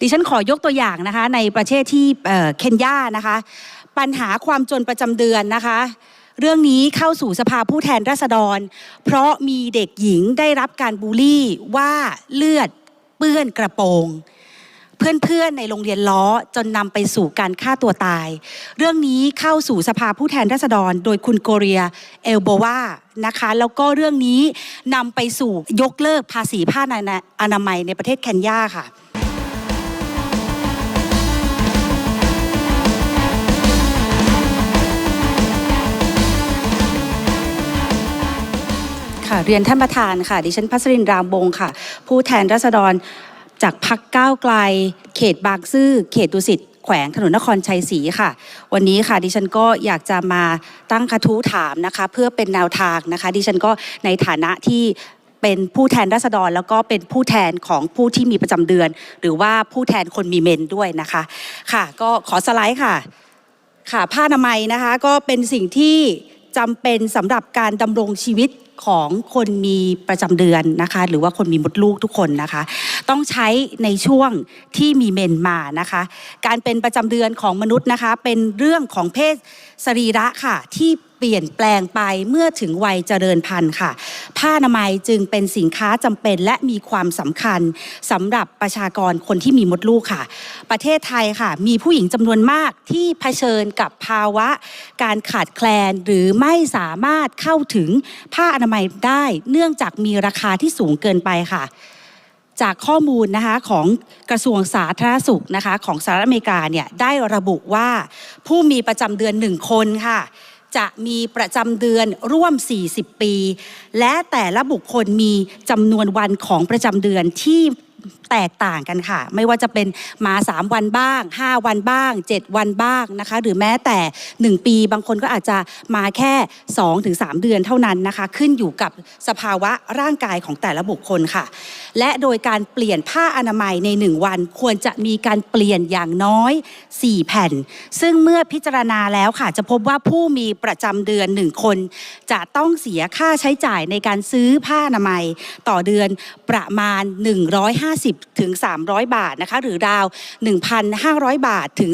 ดิฉันขอยกตัวอย่างนะคะในประเทศที่เคนยานะคะ ปัญหาความจนประจำเดือนนะคะ เรื่องนี้เข้าสู่สภาผู้แทนราษฎร เพราะมีเด็กหญิงได้รับการบูลลี่ว่าเลือดเปื้อนกระโปรงเพื่อนๆในโรงเรียนล้อจนนำไปสู่การฆ่าตัวตาย เรื่องนี้เข้าสู่สภาผู้แทนราษฎร โดยคุณโกเรียเอลโบวานะคะแล้วก็เรื่องนี้นำไปสู่ยกเลิกภาษีผ้าอนามัยในประเทศเคนยาค่ะ ค่ะ เรียนท่านประธานค่ะ ดิฉันพัสรินรามบงค่ะ ผู้แทนราษฎรจากพักก้าวไกล เขตบางซื่อ เขตดุสิตแขวงถนนนครชัยศรีค่ะ วันนี้ค่ะดิฉันก็อยากจะมาตั้งกระทู้ถามนะคะ เพื่อเป็นแนวทางนะคะ ดิฉันก็ในฐานะที่เป็นผู้แทนราษฎรแล้วก็เป็นผู้แทนของผู้ที่มีประจำเดือน หรือว่าผู้แทนคนมีเมนด้วยนะคะ ค่ะ ก็ขอสไลด์ค่ะ ค่ะผ้าอนามัยนะคะ ก็เป็นสิ่งที่ จำเป็นสำหรับการดำรงชีวิตของคนมีประจำเดือนนะคะ หรือว่าคนมีมดลูกทุกคนนะคะ ต้องใช้ในช่วงที่มีเมนมานะคะ การเป็นประจำเดือนของมนุษย์นะคะ เป็นเรื่องของเพศสรีระค่ะที่ ปลี่ยนแปลงไปเมื่อถึงวัยเจริญพันธุ์ค่ะ ผ้าอนามัยจึงเป็นสินค้าจำเป็นและมีความสำคัญสำหรับประชากรคนที่มีมดลูกค่ะ ประเทศไทยค่ะ มีผู้หญิงจำนวนมากที่เผชิญกับภาวะ การขาดแคลนหรือไม่สามารถเข้าถึงผ้าอนามัยได้ เนื่องจากมีราคาที่สูงเกินไปค่ะจากข้อมูลนะคะของกระทรวงสาธารณสุขนะคะของสหรัฐอเมริกาเนี่ยได้ระบุว่าผู้มีประจำเดือนหนึ่งคนค่ะ จะมีประจำเดือนร่วม 40 ปี และแต่ละบุคคลมีจำนวนวันของประจำเดือนที่ แตกต่างกันค่ะ ไม่ว่าจะเป็นมา 3 วันบ้าง 5 วันบ้าง 7 วันบ้างนะคะ หรือแม้แต่ 1 ปีบางคนก็อาจจะมาแค่ 2-3 เดือนเท่านั้นนะคะ ขึ้นอยู่กับสภาวะร่างกายของแต่ละบุคคลค่ะ และโดยการเปลี่ยนผ้าอนามัยใน 1 วัน ควรจะมีการเปลี่ยนอย่างน้อย 4 แผ่น ซึ่งเมื่อพิจารณาแล้วค่ะ จะพบว่าผู้มีประจำเดือน 1 คน จะต้องเสียค่าใช้จ่ายในการซื้อผ้าอนามัยต่อเดือนประมาณ150ถึง300 บาทนะคะหรือราว 1,500 บาทถึง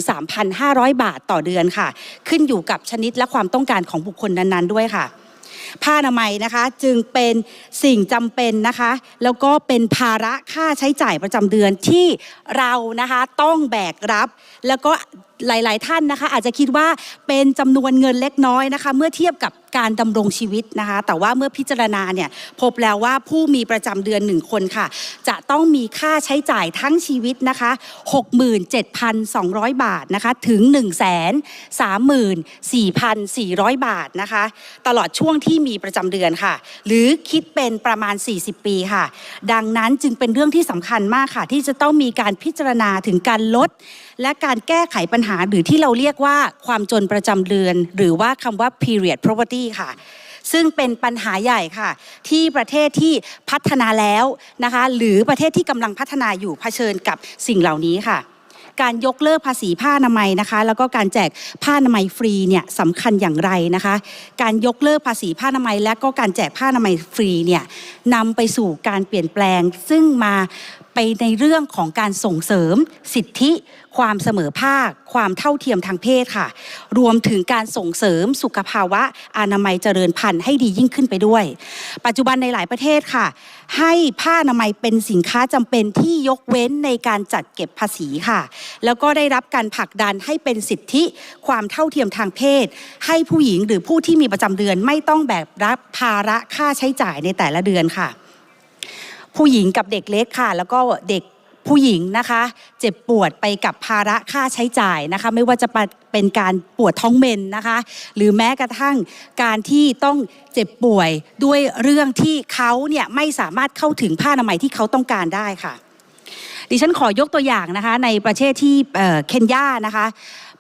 3,500 บาทต่อเดือนค่ะ ขึ้นอยู่กับชนิดและความต้องการของบุคคลนั้นๆ ด้วยค่ะผ้าอนามัยนะคะจึงเป็นสิ่งจำเป็นนะคะ แล้วก็เป็นภาระค่าใช้จ่ายประจำเดือนที่เรานะคะต้องแบกรับ แล้วก็หลาย ๆ ท่านนะคะ อาจจะคิดว่าเป็นจำนวนเงินเล็กน้อยนะคะ เมื่อเทียบกับการดำรงชีวิตนะคะ แต่ว่าเมื่อพิจารณาเนี่ยพบแล้วว่าผู้มีประจำเดือนหนึ่งคนค่ะ จะต้องมีค่าใช้จ่ายทั้งชีวิตนะคะ 67,200 บาทนะคะถึง 134,400 บาทนะคะ ตลอดช่วงที่มีประจำเดือนค่ะ หรือคิดเป็นประมาณ 40 ปีค่ะ ดังนั้นจึงเป็นเรื่องที่สำคัญมากค่ะ ที่จะต้องมีการพิจารณาถึงการลด และการแก้ไขปัญหาหรือที่เราเรียกว่าความจนประจำเดือน หรือว่าคำว่า period poverty ค่ะซึ่งเป็นปัญหาใหญ่ค่ะ ที่ประเทศที่พัฒนาแล้วนะคะหรือประเทศที่กำลังพัฒนาอยู่เผชิญกับสิ่งเหล่านี้ค่ะ การยกเลิกภาษีผ้าอนามัยนะคะ แล้วก็การแจกผ้าอนามัยฟรีเนี่ยสำคัญอย่างไรนะคะ การยกเลิกภาษีผ้าอนามัย และก็การแจกผ้าอนามัยฟรีเนี่ยนำไปสู่การเปลี่ยนแปลง ซึ่งมาไปในเรื่องของการส่งเสริม สิทธิ ความเสมอภาค ความเท่าเทียมทางเพศค่ะ รวมถึงการส่งเสริมสุขภาวะอนามัยเจริญพันธุ์ให้ดียิ่งขึ้นไปด้วย ปัจจุบันในหลายประเทศค่ะ ให้ผ้าอนามัยเป็นสินค้าจำเป็นที่ยกเว้นในการจัดเก็บภาษีค่ะ แล้วก็ได้รับการผลักดันให้เป็นสิทธิ ความเท่าเทียมทางเพศ ให้ผู้หญิงหรือผู้ที่มีประจำเดือนไม่ต้องแบกรับภาระค่าใช้จ่ายในแต่ละเดือนค่ะ ผู้หญิงกับเด็กเล็กค่ะ แล้วก็เด็กผู้หญิงนะคะ เจ็บปวดไปกับภาระค่าใช้จ่ายนะคะ ไม่ว่าจะเป็นการปวดท้องเมนนะคะ หรือแม้กระทั่งการที่ต้องเจ็บป่วยด้วยเรื่องที่เขาเนี่ยไม่สามารถเข้าถึงผ้าอนามัยที่เขาต้องการได้ค่ะ ดิฉันขอยกตัวอย่างนะคะ ในประเทศที่เเคนยานะคะ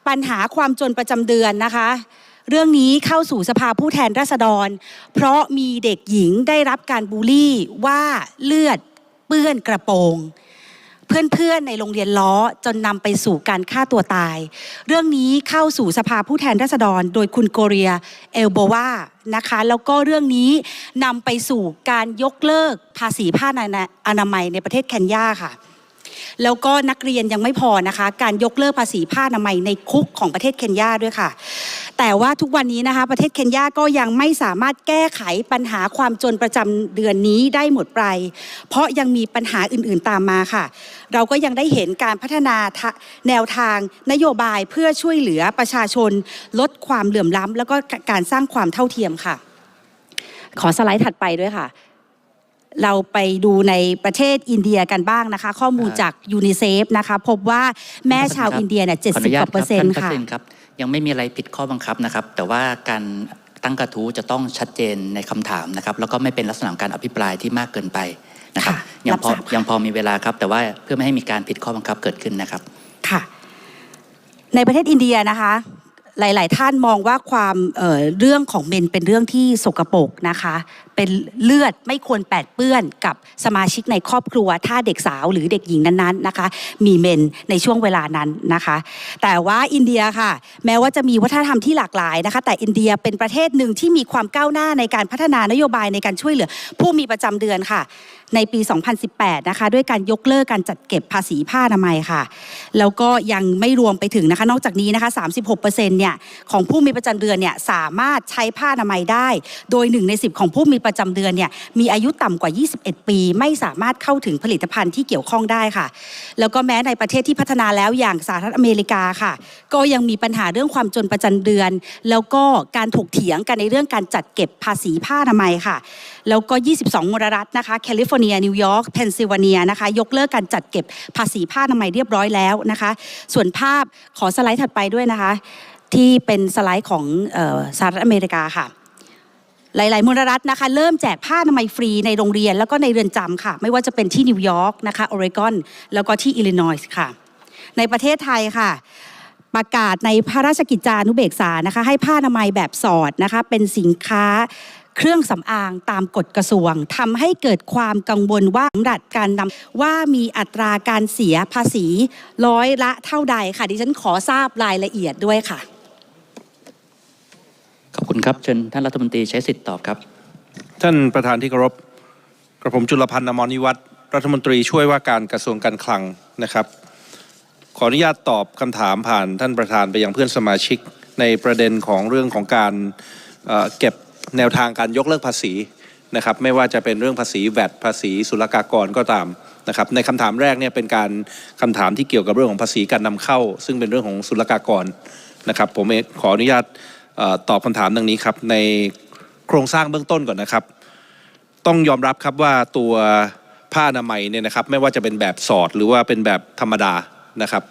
ปัญหาความจนประจำเดือนนะคะ เรื่องนี้เข้าสู่สภาผู้แทนราษฎร เพราะมีเด็กหญิงได้รับการบูลลี่ว่าเลือดเปื้อนกระโปรงเพื่อนๆในโรงเรียนล้อจนนำไปสู่การฆ่าตัวตาย เรื่องนี้เข้าสู่สภาผู้แทนราษฎร โดยคุณโกเรียเอลโบวานะคะ แล้วก็เรื่องนี้นำไปสู่การยกเลิกภาษีผ้าอนามัยในประเทศเคนยาค่ะ แล้วก็นักเรียนยังไม่พอนะคะ การยกเลิกภาษีผ้าอนามัยในคุกของประเทศเคนยาด้วยค่ะ แต่ว่าทุกวันนี้นะคะประเทศเคนยาก็ยังไม่สามารถแก้ไขปัญหาความจนประจำเดือนนี้ได้หมดไป เพราะยังมีปัญหาอื่นๆตามมาค่ะ เราก็ยังได้เห็นการพัฒนาทแนวทางนโยบายเพื่อช่วยเหลือประชาชน ลดความเหลื่อมล้ำแล้วก็การสร้างความเท่าเทียมค่ะ ขอสไลด์ถัดไปด้วยค่ะ เราไปดูในประเทศอินเดียกันบ้างนะคะ ข้อมูลครับจากยูนิเซฟนะคะ พบว่าแม่ชาวอินเดียเนี่ยเจ็ดขออสิบนุญากตว่าเปอร์เซ็นต์ท่าค่ะพัชริครับยังไม่มีอะไรผิดข้อบังคับนะครับ แต่ว่าการตั้งกระทู้จะต้องชัดเจนในคำถามนะครับ แล้วก็ไม่เป็นลักษณะของการอภิปรายที่มากเกินไปนะครับค่ะยังรับพอทราบค่ะยังพอมีเวลาครับ แต่ว่าเพื่อไม่ให้มีการผิดข้อบังคับเกิดขึ้นนะครับค่ะ ในประเทศอินเดียนะคะ หลาย ๆ ท่านมองว่าความเเรื่องของเมนเป็นเรื่องที่สกปรกนะคะ เป็นเลือดไม่ควรแปดเปื้อนกับสมาชิกในครอบครัว ถ้าเด็กสาวหรือเด็กหญิงนั้น ๆ นะคะ มีเมนในช่วงเวลานั้นนะคะ แต่ว่าอินเดียค่ะ แม้ว่าจะมีวัฒนธรรมที่หลากหลายนะคะ แต่อินเดียเป็นประเทศหนึ่งที่มีความก้าวหน้าในการพัฒนานโยบายในการช่วยเหลือ ผู้มีประจำเดือนค่ะ ในปี 2018 นะคะ ด้วยการยกเลิกการจัดเก็บภาษีผ้าอนามัยค่ะ แล้วก็ยังไม่รวมไปถึงนะคะ นอกจากนี้นะคะ 36%เนี่ยของผู้มีประจำเดือนเนี่ยสามารถใช้ผ้าอนามัยได้ โดย 1 ใน 10 ของผู้มีประจำเดือนเนี่ยมีอายุต่ำกว่า 21 ปี ไม่สามารถเข้าถึงผลิตภัณฑ์ที่เกี่ยวข้องได้ค่ะ แล้วก็แม้ในประเทศที่พัฒนาแล้วอย่างสหรัฐอเมริกาค่ะ ก็ยังมีปัญหาเรื่องความจนประจำเดือน แล้วก็การถกเถียงกันในเรื่องการจัดเก็บภาษีผ้าอนามัยค่ะ แล้วก็ 22มลรัฐนะคะแคลิฟอร์เนียนิวยอร์กเพนซิลเวเนียนะคะยกเลิกการจัดเก็บภาษีผ้าอนามัยเรียบร้อยแล้วนะคะส่วนภาพขอสไลด์ถัดไปด้วยนะคะที่เป็นสไลด์ของออสหรัฐอเมริกาค่ะหลาย ๆ มลรัฐนะคะ เริ่มแจกผ้าอนามัยฟรีในโรงเรียน แล้วก็ในเรือนจำค่ะ ไม่ว่าจะเป็นที่นิวยอร์กนะคะโอเรกอน แล้วก็ที่อิลลินอยส์ค่ะ ในประเทศไทยค่ะ ประกาศในพระราชกิจจานุเบกษานะคะ ให้ผ้าอนามัยแบบสอดนะคะ เป็นสินค้า เครื่องสำอางตามกฎกระทรวงทำให้เกิดความกังวลว่าสำหรับการนำว่ามีอัตราการเสียภาษีร้อยละเท่าใดค่ะ ดิฉันขอทราบรายละเอียดด้วยค่ะ ขอบคุณครับ เชิญท่านรัฐมนตรีใช้สิทธิ์ตอบครับ ท่านประธานที่เคารพกระผมจุลพันธ์อมรนิวัฒน์รัฐมนตรีช่วยว่าการกระทรวงการคลังนะครับ ขออนุญาตตอบคำถามผ่านท่านประธานไปยังเพื่อนสมาชิกในประเด็นของเรื่องของการเอ่อเก็บ แนวทางการยกเลิกภาษีนะครับไม่ว่าจะเป็นเรื่องภาษีแวดภาษีศุลกากรก็ตามนะครับในคำถามแรกเนี่ยเป็นการคำถามที่เกี่ยวกับเรื่องของภาษีการนำเข้า ซึ่งเป็นเรื่องของศุลกากรนะครับผมขออนุญาตออตอบคำถามดังนี้ครับในโครงสร้างเบื้องต้นก่อนนะครับ ต้องยอมรับครับว่าตัวผ้าอนามัยเนี่ยนะครับไม่ว่าจะเป็นแบบสอดหรือว่าเป็นแบบธรรมดานะครับ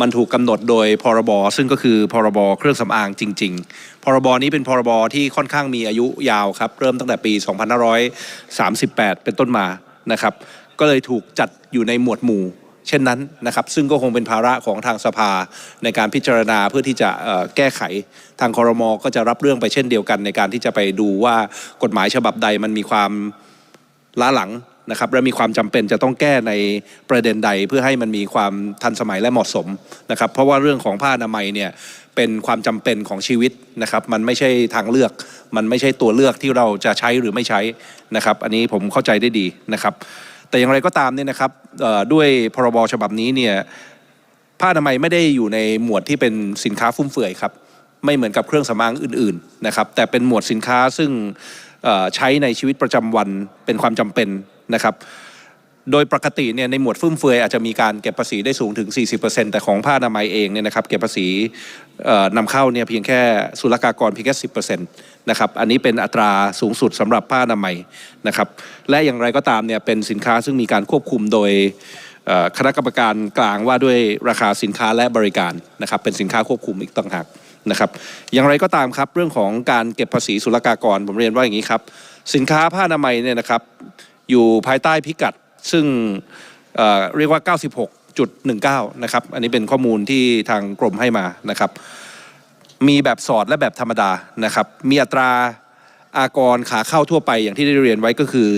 มันถูกกำหนดโดยพรบซึ่งก็คือพรบเครื่องสำอางจริง ๆ พรบนี้เป็นพรบที่ค่อนข้างมีอายุยาวครับ เริ่มตั้งแต่ปี 2538 เป็นต้นมานะครับ ก็เลยถูกจัดอยู่ในหมวดหมู่ เช่นนั้นนะครับ ซึ่งก็คงเป็นภาระของทางสภาในการพิจารณาเพื่อที่จะแก้ไขทางคอรมอก็จะรับเรื่องไปเช่นเดียวกัน ในการที่จะไปดูว่ากฎหมายฉบับใดมันมีความล้าหลัง นะครับและมีความจำเป็นจะต้องแก้ในประเด็นใดเพื่อให้มันมีความทันสมัยและเหมาะสมนะครับ เพราะว่าเรื่องของผ้าอนามัยเนี่ยเป็นความจำเป็นของชีวิตนะครับ มันไม่ใช่ทางเลือก มันไม่ใช่ตัวเลือกที่เราจะใช้หรือไม่ใช้นะครับ อันนี้ผมเข้าใจได้ดีนะครับ แต่อย่างไรก็ตามเนี่ยนะครับด้วยพรบฉบับนี้เนี่ยผ้าอนามัยไม่ได้อยู่ในหมวดที่เป็นสินค้าฟุ่มเฟือยครับไม่เหมือนกับเครื่องสำอางอื่นๆนะครับแต่เป็นหมวดสินค้าซึ่ง ใช้ในชีวิตประจำวันเป็นความจำเป็นนะครับ โดยปกติเนี่ยในหมวดฟุ่มเฟือยอาจจะมีการเก็บภาษีได้สูงถึง 40%แต่ของผ้าอนามัยเองเนี่ยนะครับเก็บภาษีเอ่อนำเข้าเนี่ยเพียงแค่ศุลกากรเพียงแค่10%นะครับอันนี้เป็นอัตราสูงสุดสำหรับผ้าอนามัยนะครับและอย่างไรก็ตามเนี่ยเป็นสินค้าซึ่งมีการควบคุมโดยคณะกรรมการกลางว่าด้วยราคาสินค้าและบริการนะครับเป็นสินค้าควบคุมอีกต่างหาก นะครับ อย่างไรก็ตามครับเรื่องของการเก็บภาษีศุลกากร ผมเรียนว่าอย่างนี้ครับ สินค้าผ้าอนามัยเนี่ยนะครับอยู่ภายใต้พิกัดซึ่งเอ่อเรียกว่า 96.19 นะครับ อันนี้เป็นข้อมูลที่ทางกรมให้มานะครับ มีแบบสอดและแบบธรรมดานะครับ มีอัตราอากรขาเข้าทั่วไปอย่างที่ได้เรียนไว้ก็คือ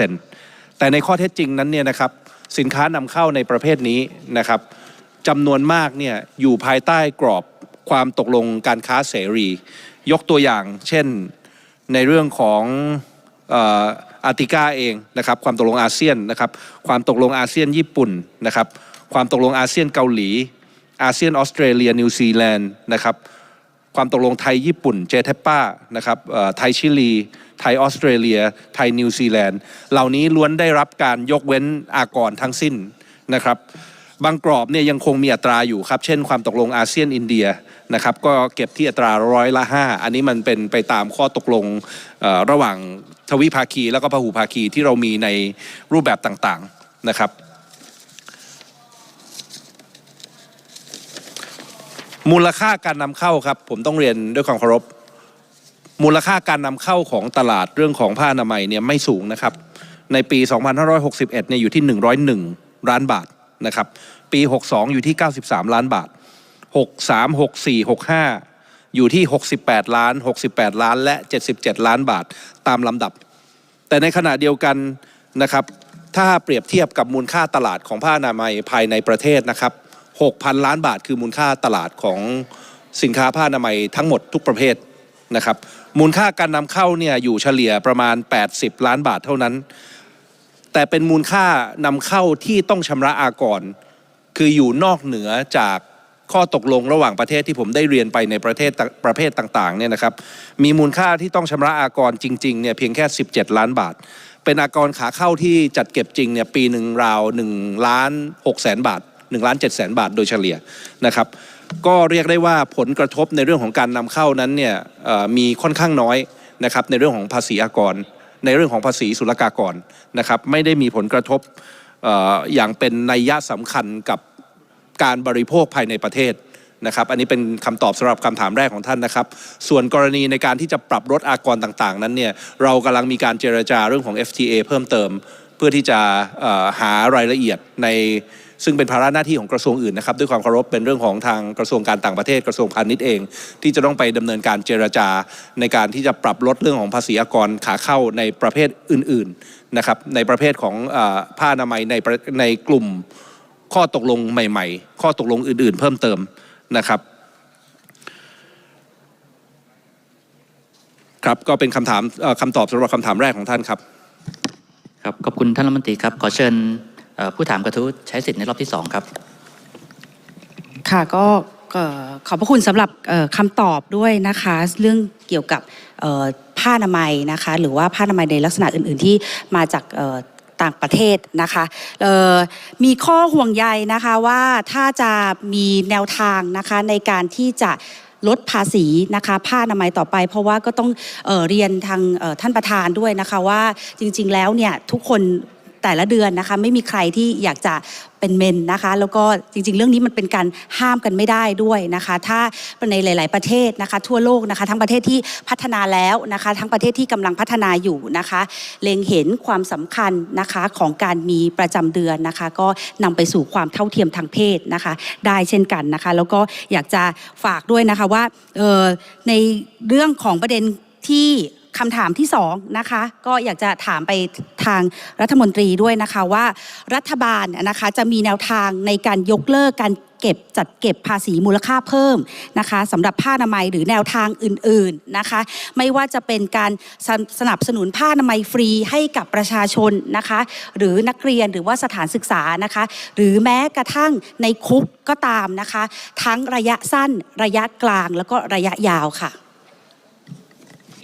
10%แต่ในข้อเท็จจริงนั้นเนี่ยนะครับสินค้านำเข้าในประเภทนี้นะครับจำนวนมากเนี่ยอยู่ภายใต้กรอบ ความตกลงการค้าเสรี ยกตัวอย่าง เช่นในเรื่องของอาร์ติก้าเองนะครับความตกลงอาเซียนนะครับความตกลงอาเซียนญี่ปุ่นนะครับความตกลงอาเซียนเกาหลี อาเซียนออสเตรเลียนิวซีแลนด์นะครับความตกลงไทยญี่ปุ่นเจเทปป้านะครับไทยชิลี ไทยออสเตรเลีย ไทยนิวซีแลนด์ เหล่านี้ล้วนได้รับการยกเว้นอากรทั้งสิ้นนะครับบางกรอบเนี่ยยังคงมีอัตราอยู่ครับ เช่นความตกลงอาเซียนอินเดีย นะครับก็เก็บที่อัตราร้อยละ 5 อันนี้มันเป็นไปตามข้อตกลงระหว่างทวิภาคีแล้วก็พหุภาคีที่เรามีในรูปแบบต่างๆนะครับ มูลค่าการนำเข้าครับ ผมต้องเรียนด้วยความเคารพ มูลค่าการนำเข้าของตลาดเรื่องของผ้าอนามัยเนี่ยไม่สูงนะครับ ในปี 2561เนี่ยอยู่ที่ 101 ล้านบาทนะครับ ปี 62 อยู่ที่ 93 ล้านบาท 63 64 65 อยู่ที่ 68 ล้าน 68 ล้านและ 77 ล้านบาทตามลำดับ แต่ในขณะเดียวกันนะครับ ถ้าเปรียบเทียบกับมูลค่าตลาดของผ้าอนามัยภายในประเทศนะครับ 6,000 ล้านบาทคือมูลค่าตลาดของสินค้าผ้าอนามัยทั้งหมดทุกประเภทนะครับมูลค่าการนำเข้าเนี่ยอยู่เฉลี่ยประมาณ 80 ล้านบาทเท่านั้น แต่เป็นมูลค่านำเข้าที่ต้องชำระอากร คืออยู่นอกเหนือจาก ข้อตกลงระหว่างประเทศที่ผมได้เรียนไปในประเทศประเภทต่างๆเนี่ยนะครับมีมูลค่าที่ต้องชำระอากรจริงๆเนี่ยเพียงแค่ 17 ล้านบาท เป็นอากรขาเข้าที่จัดเก็บจริงเนี่ยปีหนึ่งราว1ล้าน6แสนบาท1ล้าน7แสนบาทโดยเฉลี่ยนะครับก็เรียกได้ว่าผลกระทบในเรื่องของการนำเข้านั้นเนี่ยมีค่อนข้างน้อยนะครับในเรื่องของภาษีอากร ในเรื่องของภาษีศุลกากรนะครับไม่ได้มีผลกระทบอออย่างเป็นนัยยะสำคัญกับ การบริโภคภายในประเทศนะครับอันนี้เป็นคำตอบสำหรับคำถามแรกของท่านนะครับ ส่วนกรณีในการที่จะปรับลดอากรต่างๆ นั้นเนี่ยเรากำลังมีการเจรจาเรื่องของ FTA เพิ่มเติม เพื่อที่จะหารายละเอียดในซึ่งเป็นภาระหน้าที่ของกระทรวงอื่นนะครับด้วยความเคารพเป็นเรื่องของทางกระทรวงการต่างประเทศกระทรวงพาณิชย์เอง ที่จะต้องไปดำเนินการเจรจาในการที่จะปรับลดเรื่องของภาษีอากรขาเข้าในประเภทอื่นๆนะครับในประเภทของอผ้าอนามัยในในกลุ่ม ข้อตกลงใหม่ ๆ ข้อตกลงอื่น ๆ เพิ่มเติมนะครับ ครับก็เป็นคำถามเอ่อคำตอบสำหรับคำถามแรกของท่านครับ ครับขอบคุณท่านรัฐมนตรีครับ ขอเชิญเอ่อผู้ถามกระทู้ใช้สิทธิ์ในรอบที่สองครับ ค่ะก็เอ่อขอบพระคุณสำหรับเอ่อคำตอบด้วยนะคะ เรื่องเกี่ยวกับเอ่อผ้าอนามัยนะคะ หรือว่าผ้าอนามัยในลักษณะอื่น ๆ ที่มาจากเอ่อ ต่างประเทศนะคะมีข้อห่วงใยนะคะว่าถ้าจะมีแนวทางนะคะในการที่จะลดภาษีนะคะผ้าอนามัยต่อไป เพราะว่าก็ต้องเออเรียนทางออท่านประธานด้วยนะคะว่าจริง ๆ แล้วเนี่ยทุกคน แต่ละเดือนนะคะไม่มีใครที่อยากจะเป็นเมนนะคะ แล้วก็จริง ๆ เรื่องนี้มันเป็นการห้ามกันไม่ได้ด้วยนะคะ ถ้าในหลาย ๆ ประเทศนะคะ ทั่วโลกนะคะ ทั้งประเทศที่พัฒนาแล้วนะคะ ทั้งประเทศที่กำลังพัฒนาอยู่นะคะ เล็งเห็นความสำคัญนะคะของการมีประจำเดือนนะคะ ก็นำไปสู่ความเท่าเทียมทางเพศนะคะ ได้เช่นกันนะคะ แล้วก็อยากจะฝากด้วยนะคะว่าในเรื่องของประเด็นที่ คำถามที่สองนะคะ ก็อยากจะถามไปทางรัฐมนตรีด้วยนะคะว่ารัฐบาลนะคะจะมีแนวทางในการยกเลิกการเก็บจัดเก็บภาษีมูลค่าเพิ่มนะคะสำหรับผ้าอนามัยหรือแนวทางอื่นๆนะคะ ไม่ว่าจะเป็นการสนสนับสนุนผ้าอนามัยฟรีให้กับประชาชนนะคะ หรือนักเรียนหรือว่าสถานศึกษานะคะ หรือแม้กระทั่งในคุกก็ตามนะคะ ทั้งระยะสั้นระยะกลางแล้วก็ระยะยาวค่ะ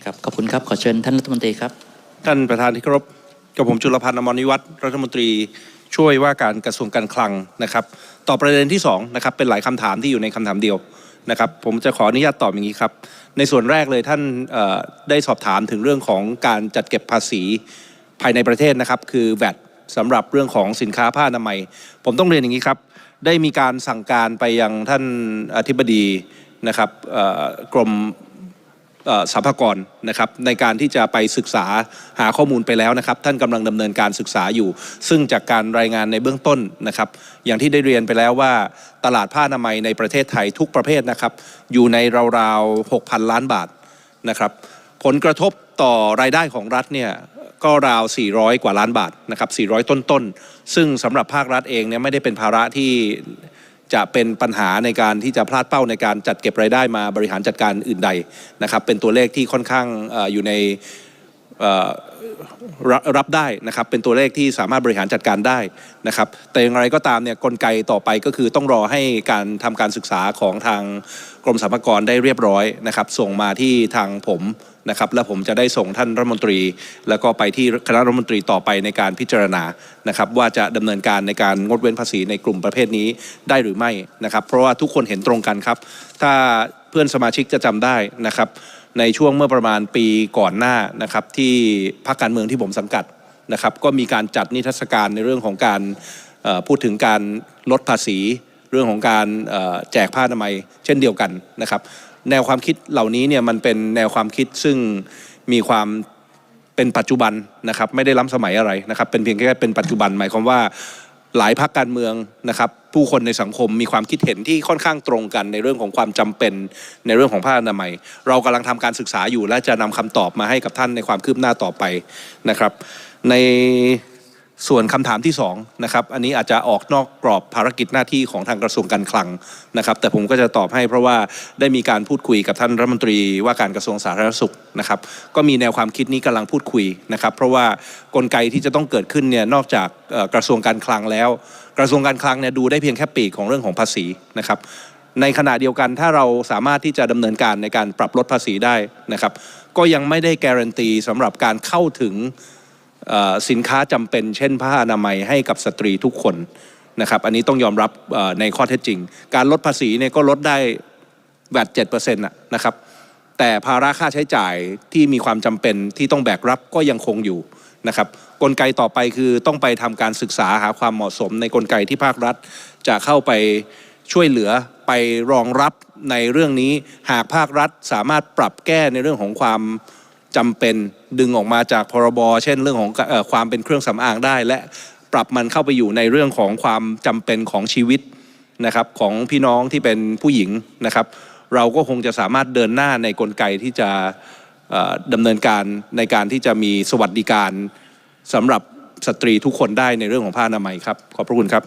ครับขอบคุณครับขอเชิญท่านรัฐมนตรีครับ ท่านประธานที่เคารพกับผมจุลพันธ์อมรนิวัฒน์รัฐมนตรีช่วยว่าการกระทรวงการคลังนะครับต่อประเด็นที่สองนะครับเป็นหลายคำถามที่อยู่ในคำถามเดียวนะครับผมจะขออนุญาตตอบอย่างนี้ครับ ในส่วนแรกเลยท่านได้สอบถามถึงเรื่องของการจัดเก็บภาษีภายในประเทศนะครับ คือ VAT สำหรับเรื่องของสินค้าผ้าอนามัย ผมต้องเรียนอย่างนี้ครับ ได้มีการสั่งการไปยังท่านอธิบดีนะครับกรม สรรพากรนะครับในการที่จะไปศึกษาหาข้อมูลไปแล้วนะครับ ท่านกำลังดำเนินการศึกษาอยู่ ซึ่งจากการรายงานในเบื้องต้นนะครับ อย่างที่ได้เรียนไปแล้วว่าตลาดผ้าอนามัยในประเทศไทยทุกประเภทนะครับ อยู่ในราวๆ6,000ล้านบาทนะครับ ผลกระทบต่อรายได้ของรัฐเนี่ยก็ราว 400 กว่าล้านบาทนะครับ 400 ต้นๆ ซึ่งสำหรับภาครัฐเองเนี่ยไม่ได้เป็นภาระที่ จะเป็นปัญหาในการที่จะพลาดเป้าในการจัดเก็บรายได้มาบริหารจัดการอื่นใดนะครับ เป็นตัวเลขที่ค่อนข้างอยู่ในรับรับได้นะครับเป็นตัวเลขที่สามารถบริหารจัดการได้นะครับ แต่อย่างไรก็ตามเนี่ยกลไกต่อไปก็คือต้องรอให้การทำการศึกษาของทางกรมสรรพากรได้เรียบร้อยนะครับ ส่งมาที่ทางผม นะครับและผมจะได้ส่งท่านรัฐมนตรี แล้วก็ไปที่คณะรัฐมนตรีต่อไปในการพิจารณานะครับว่าจะดำเนินการในการงดเว้นภาษีในกลุ่มประเภทนี้ได้หรือไม่นะครับเพราะว่าทุกคนเห็นตรงกันครับ ถ้าเพื่อนสมาชิกจะจำได้นะครับ ในช่วงเมื่อประมาณปีก่อนหน้านะครับที่พรรคการเมืองที่ผมสังกัดนะครับก็มีการจัดนิทรรศการในเรื่องของการพูดถึงการลดภาษี เรื่องของการแจกผ้าอนามัยเช่นเดียวกันนะครับ แนวความคิดเหล่านี้เนี่ยมันเป็นแนวความคิดซึ่งมีความเป็นปัจจุบันนะครับไม่ได้ล้ำสมัยอะไรนะครับเป็นเพียงแค่เป็นปัจจุบันหมายความว่าหลายพรรคการเมืองนะครับผู้คนในสังคมมีความคิดเห็นที่ค่อนข้างตรงกันในเรื่องของความจำเป็นในเรื่องของผ้าอนามัย เรากำลังทำการศึกษาอยู่และจะนำคำตอบมาให้กับท่านในความคืบหน้าต่อไปนะครับ ใน ส่วนคำถามที่สองนะครับอันนี้อาจจะออกนอกกรอบภารกิจหน้าที่ของทางกระทรวงการคลังนะครับ แต่ผมก็จะตอบให้เพราะว่าได้มีการพูดคุยกับท่านรัฐมนตรีว่าการกระทรวงสาธารณสุขนะครับ ก็มีแนวความคิดนี้กำลังพูดคุยนะครับ เพราะว่ากลไกที่จะต้องเกิดขึ้นเนี่ยนอกจากกระทรวงการคลังแล้ว กระทรวงการคลังเนี่ยดูได้เพียงแค่ปีกของเรื่องของภาษีนะครับ ในขณะเดียวกันถ้าเราสามารถที่จะดำเนินการในการปรับลดภาษีได้นะครับ ก็ยังไม่ได้การันตีสำหรับการเข้าถึง สินค้าจำเป็นเช่นผ้าอนามัยให้กับสตรีทุกคนนะครับ อันนี้ต้องยอมรับในข้อเท็จจริง การลดภาษีเนี่ยก็ลดได้แวดเจ็ดเปอร์เซ็นต์นะครับ แต่ภาระค่าใช้จ่ายที่มีความจำเป็นที่ต้องแบกรับก็ยังคงอยู่นะครับ กลไกต่อไปคือต้องไปทำการศึกษาหาความเหมาะสม ในกลไกที่ภาครัฐ จะเข้าไปช่วยเหลือไปรองรับในเรื่องนี้หากภาครัฐสามารถปรับแก้ในเรื่องของความ จำเป็นดึงออกมาจากพรบเช่นเรื่องของออความเป็นเครื่องสำอางได้ และปรับมันเข้าไปอยู่ในเรื่องของความจำเป็นของชีวิตนะครับของพี่น้องที่เป็นผู้หญิงนะครับ เราก็คงจะสามารถเดินหน้าในกลไกที่จะเอ่อดำเนินการในการที่จะมีสวัสดิการสำหรับสตรีทุกคนได้ในเรื่องของผ้าอนามัยครับ ขอบพระคุณครับ